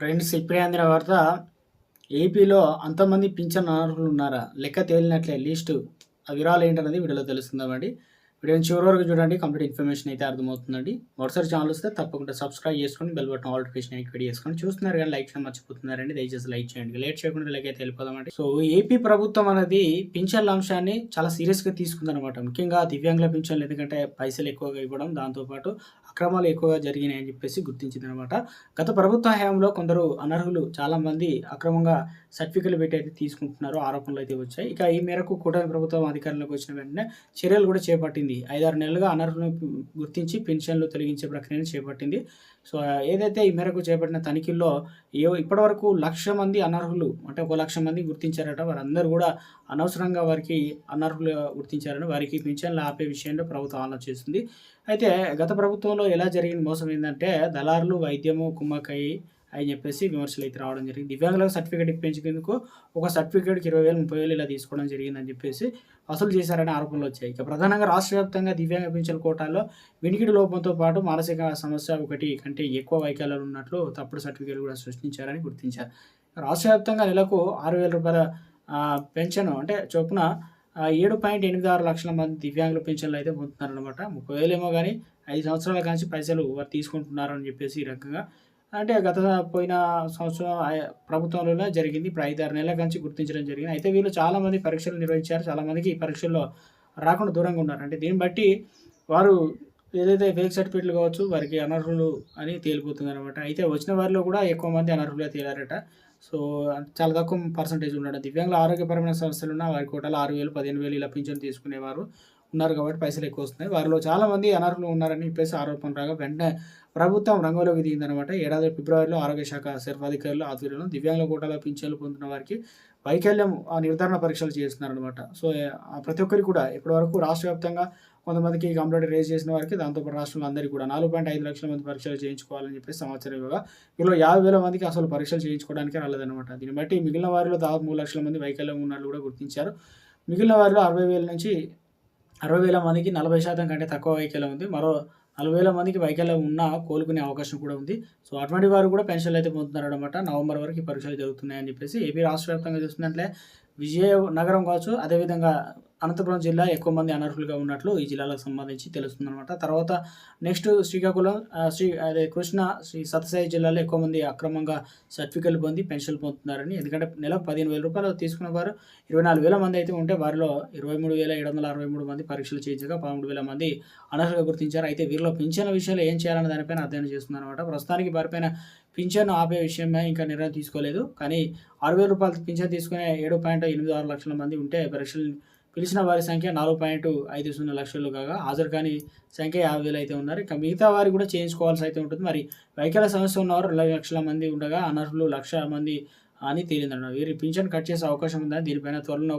Friends ఇప్పుడే అందిన వార్త ఏపీలో అంతమంది పింఛన్ అనర్హులు ఉన్నారా లెక్క తేలినట్లే లిస్టు ఆ వివరాలు ఏంటనేది వీడియోలో తెలుస్తుందామండి వీడియోని చివరి వరకు చూడండి కంప్లీట్ ఇన్ఫర్మేషన్ అయితే అర్థమవుతుందండి. మరోసారి ఛానల్ వస్తే తప్పకుండా సబ్స్క్రైబ్ చేసుకొని బెల్ బటన్ నోటిఫికేషన్ యాక్టివేట్ చేసుకొని చూస్తున్నారు కానీ లైక్ చేయడం మర్చిపోతున్నారండి. దయచేసి లైక్ చేయండి. లేట్ చేయకుండా లైక్ అయితే వెళ్ళిపోదామండి. సో ఏపీ ప్రభుత్వం అనేది పింఛన్ల అంశాన్ని చాలా సీరియస్గా తీసుకుందనమాట ముఖ్యంగా దివ్యాంగుల పింఛన్లు ఎందుకంటే పైసలు ఎక్కువగా ఇవ్వడం దాంతోపాటు అక్రమాలు ఎక్కువగా జరిగినాయని చెప్పేసి గుర్తించింది అనమాట గత ప్రభుత్వ హయాంలో కొందరు అనర్హులు చాలామంది అక్రమంగా సర్టిఫికెట్లు పెట్టి అయితే తీసుకుంటున్నారు ఆరోపణలు అయితే వచ్చాయి. ఇక ఈ మేరకు కూటమి ప్రభుత్వం అధికారంలోకి వచ్చిన వెంటనే చర్యలు కూడా చేపట్టింది. ఐదారు నెలలుగా అనర్హులను గుర్తించి పెన్షన్లు తొలగించే ప్రక్రియను చేపట్టింది. సో ఏదైతే ఈ మేరకు చేపట్టిన తనిఖీల్లో ఏ ఇప్పటివరకు లక్ష మంది అనర్హులు అంటే ఒక లక్ష మంది గుర్తించారట వారందరూ కూడా అనవసరంగా వారికి అనర్హులు గుర్తించారని వారికి పెన్షన్లు ఆపే విషయంలో ప్రభుత్వం ఆలోచిస్తుంది అయితే గత ప్రభుత్వంలో ఎలా జరిగిన మోసం ఏంటంటే దళారులు వైద్యము కుమ్మక్కయ్యి అని చెప్పేసి విమర్శలు అయితే రావడం జరిగింది. దివ్యాంగులకు సర్టిఫికేట్ ఇప్పించేందుకు ఒక సర్టిఫికేట్కి ఇరవై వేలు ముప్పై వేలు ఇలా తీసుకోవడం జరిగిందని చెప్పేసి వసూలు చేశారనే ఆరోపణలు వచ్చాయి. ఇక ప్రధానంగా రాష్ట్ర వ్యాప్తంగా దివ్యాంగ పింఛన్ కోటాలో వినికిడి లోపంతో పాటు మానసిక సమస్య ఒకటి కంటే ఎక్కువ వైకల్యాలు ఉన్నట్లు తప్పుడు సర్టిఫికేట్ కూడా సృష్టించారని గుర్తించారు. రాష్ట్ర వ్యాప్తంగా నెలకు ఆరు వేల రూపాయల పెన్షన్ అంటే చొప్పున ఏడు పాయింట్ ఎనిమిది ఆరు లక్షల మంది దివ్యాంగుల పెన్షన్లు అయితే పొందుతున్నారనమాట ముప్పై వేలేమో కానీ ఐదు సంవత్సరాల కాంచి పైసలు వారు తీసుకుంటున్నారు అని చెప్పేసి ఈ రకంగా అంటే గత పోయిన సంవత్సరం ప్రభుత్వంలోనే జరిగింది. ఇప్పుడు ఐదు ఆరు నెలల నుంచి గుర్తించడం జరిగింది. అయితే వీళ్ళు చాలామంది పరీక్షలు నిర్వహించారు. చాలామందికి ఈ పరీక్షల్లో రాకుండా దూరంగా ఉన్నారు. అంటే దీన్ని బట్టి వారు ఏదైతే ఫేక్ సర్టిఫికేట్లు కావచ్చు వారికి అనర్హులు అని తేలిపోతుంది అనమాట అయితే వచ్చిన వారిలో కూడా ఎక్కువ మంది అనర్హులే తేలారట. సో చాలా తక్కువ పర్సంటేజ్ ఉన్నాడు దివ్యాంగుల ఆరోగ్యపరమైన సమస్యలు ఉన్న వారి కోటలు ఆరు వేలు పదిహేను వేలు ఇలా పింఛన్ తీసుకునేవారు. ఉన్నారు కాబట్టి పైసలు ఎక్కువ వస్తున్నాయి. వారిలో చాలామంది అనర్హులు ఉన్నారని చెప్పేసి ఆరోపణ రాగా వెంటనే ప్రభుత్వం రంగంలోకి దిగిందనమాట ఏడాది ఫిబ్రవరిలో ఆరోగ్య శాఖ సర్వాధికారులు ఆధ్వర్యంలో దివ్యాంగుల కోటాలో పింఛన్లు పొందుతున్న వారికి వైకల్యం ఆ నిర్ధారణ పరీక్షలు చేస్తున్నారనమాట సో ప్రతి ఒక్కరికి కూడా ఇప్పటివరకు రాష్ట్ర వ్యాప్తంగా కొంతమందికి కంప్లైంట్ రేజ్ చేసిన వారికి దాంతోపాటు రాష్ట్రంలో అందరికీ కూడా నాలుగు పాయింట్ ఐదు లక్షల మంది పరీక్షలు చేయించుకోవాలని చెప్పేసి సమాచారం ఇవ్వగా వీళ్ళు యాభై వేల మందికి అసలు పరీక్షలు చేయించుకోవడానికి రాలేదన్నమాట. దీన్ని బట్టి మిగిలిన వారిలో దాదాపు మూడు లక్షల మంది వైకల్యం ఉన్నట్లు కూడా గుర్తించారు. మిగిలిన వారిలో అరవై వేల నుంచి అరవై వేల మందికి నలభై శాతం కంటే తక్కువ వైకల్యం ఉంది. మరో నలభై వేల మందికి వైకల్యం ఉన్నా కోలుకునే అవకాశం కూడా ఉంది. సో అటువంటి వారు కూడా పెన్షన్లు అయితే పొందుతున్నారు అనమాట నవంబర్ వరకు ఈ పరీక్షలు జరుగుతున్నాయని చెప్పేసి ఏపీ రాష్ట్ర వ్యాప్తంగా చూస్తున్నట్లే విజయనగరం కావచ్చు అదేవిధంగా అనంతపురం జిల్లా ఎక్కువ మంది అనర్హులుగా ఉన్నట్లు ఈ జిల్లాలకు సంబంధించి తెలుస్తుంది అనమాట తర్వాత నెక్స్ట్ శ్రీకాకుళం శ్రీ అదే కృష్ణ శ్రీ సత్యసాయి జిల్లాలో ఎక్కువ మంది అక్రమంగా సర్టిఫికెట్లు పొంది పెన్షన్లు పొందుతున్నారని ఎందుకంటే నెలకు పదిహేను వేల రూపాయలు తీసుకున్న వారు ఇరవై నాలుగు వేల మంది అయితే ఉంటే వారిలో ఇరవై మూడు వేల ఏడు వందల అరవై మూడు మంది పరీక్షలు చేయించగా పదమూడు వేల మంది అనర్హులుగా గుర్తించారు. అయితే వీరిలో పెన్షన్ల విషయంలో ఏం చేయాలనే దానిపైన అధ్యయనం చేస్తున్నారు అనమాట ప్రస్తుతానికి వారిపైన పింఛన్ ఆపే విషయమే ఇంకా నిర్ణయం తీసుకోలేదు. కానీ ఆరు వేల రూపాయలు పింఛన్ తీసుకునే ఏడు పాయింట్ ఎనిమిది ఆరు లక్షల మంది ఉంటే పరీక్షలు పిలిచిన వారి సంఖ్య నాలుగు పాయింట్ ఐదు సున్నా లక్షలు కాగా హాజరు కాని సంఖ్య యాభై వేలు అయితే ఉన్నారు. ఇక మిగతా వారు కూడా చేయించుకోవాల్సి అయితే ఉంటుంది. మరి వైకల్య సమస్య ఉన్నవారు రెండు లక్షల మంది ఉండగా అనర్హులు లక్ష మంది అని తేలిందన్నారు. వీరి పింఛన్ కట్ చేసే అవకాశం ఉందని దీనిపైన త్వరలో